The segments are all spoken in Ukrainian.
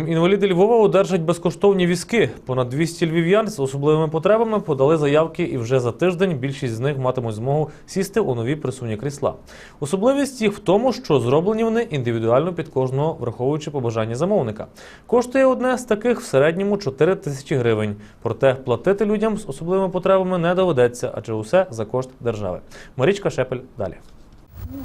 Інваліди Львова одержать безкоштовні візки. Понад 200 львів'ян з особливими потребами подали заявки, і вже за тиждень більшість з них матимуть змогу сісти у нові присувні крісла. Особливість їх в тому, що зроблені вони індивідуально під кожного, враховуючи побажання замовника. Коштує одне з таких в середньому 4 тисячі гривень. Проте платити людям з особливими потребами не доведеться, адже усе за кошт держави. Марічка Шепель далі.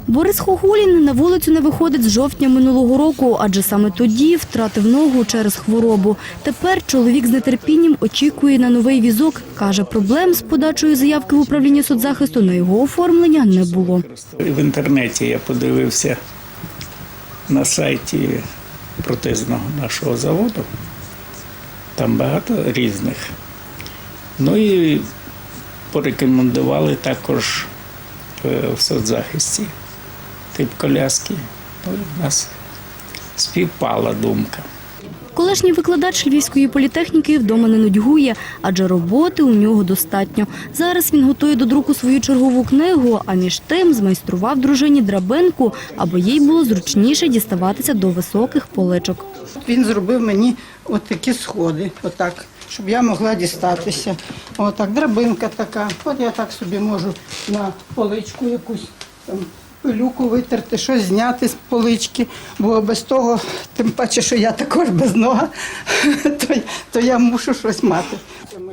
Борис Хохулін на вулицю не виходить з жовтня минулого року, адже саме тоді втратив ногу через хворобу. Тепер чоловік з нетерпінням очікує на новий візок. Каже, проблем з подачою заявки в управління соцзахисту на його оформлення не було. В інтернеті я подивився на сайті протезного нашого заводу. Там багато різних. Ну і порекомендували також в соцзахисті тип коляски. Ну, і в нас співпала думка. Колишній викладач Львівської політехніки вдома не нудьгує, адже роботи у нього достатньо. Зараз він готує до друку свою чергову книгу, а між тим змайстрував дружині драбинку, аби їй було зручніше діставатися до високих поличок. Він зробив мені от сходи, отак, щоб я могла дістатися. Отак, драбинка така. От я так собі можу на поличку якусь там пилюку витерти, щось зняти з полички, бо без того, тим паче, що я також без нога, то, то я мушу щось мати.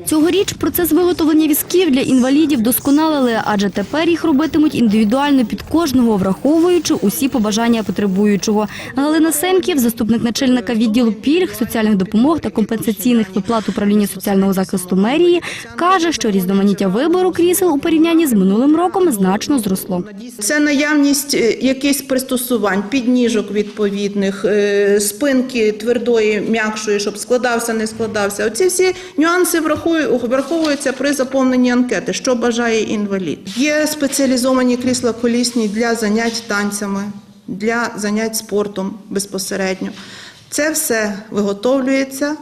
Цьогоріч процес виготовлення візків для інвалідів досконалили, адже тепер їх робитимуть індивідуально під кожного, враховуючи усі побажання потребуючого. Галина Семків, заступник начальника відділу пільг, соціальних допомог та компенсаційних виплат управління соціального захисту мерії, каже, що різноманіття вибору крісел у порівнянні з минулим роком значно зросло. Це наявність е, якихось пристосувань, підніжок відповідних, е, спинки твердої, м'якшої, щоб складався, не складався. Оці всі нюанси враховуються при заповненні анкети, що бажає інвалід. Є спеціалізовані крісла колісні для занять танцями, для занять спортом безпосередньо. Це все виготовлюється,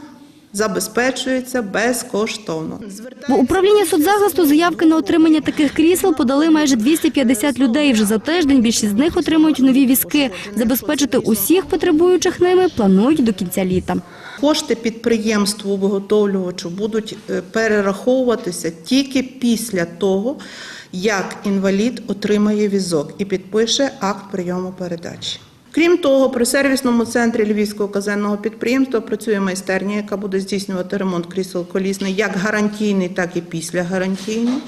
забезпечується безкоштовно. В управління соцзахисту заявки на отримання таких крісел подали майже 250 людей. Вже за тиждень більшість з них отримують нові візки. Забезпечити усіх потребуючих ними планують до кінця літа. Кошти підприємству виготовлювачу будуть е, перераховуватися тільки після того, як інвалід отримає візок і підпише акт прийому передачі. Крім того, при сервісному центрі Львівського казенного підприємства працює майстерня, яка буде здійснювати ремонт крісел колісний як гарантійний, так і післягарантійний.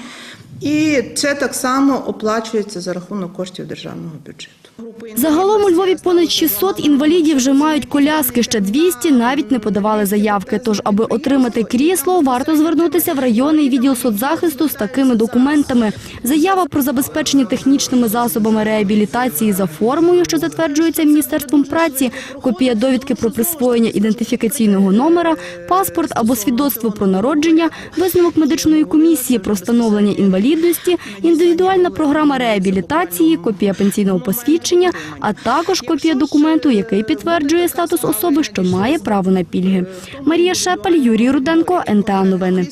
І це так само оплачується за рахунок коштів державного бюджету. Загалом у Львові понад 600 інвалідів вже мають коляски, ще 200 навіть не подавали заявки. Тож, аби отримати крісло, варто звернутися в районний відділ соцзахисту з такими документами. Заява про забезпечення технічними засобами реабілітації за формою, що затверджується Міністерством праці, копія довідки про присвоєння ідентифікаційного номера, паспорт або свідоцтво про народження, висновок медичної комісії про встановлення інвалідності, індивідуальна програма реабілітації, копія пенсійного посвідчення, а також копія документу, який підтверджує статус особи, що має право на пільги. Марія Шепель, Юрій Руденко, НТА Новини.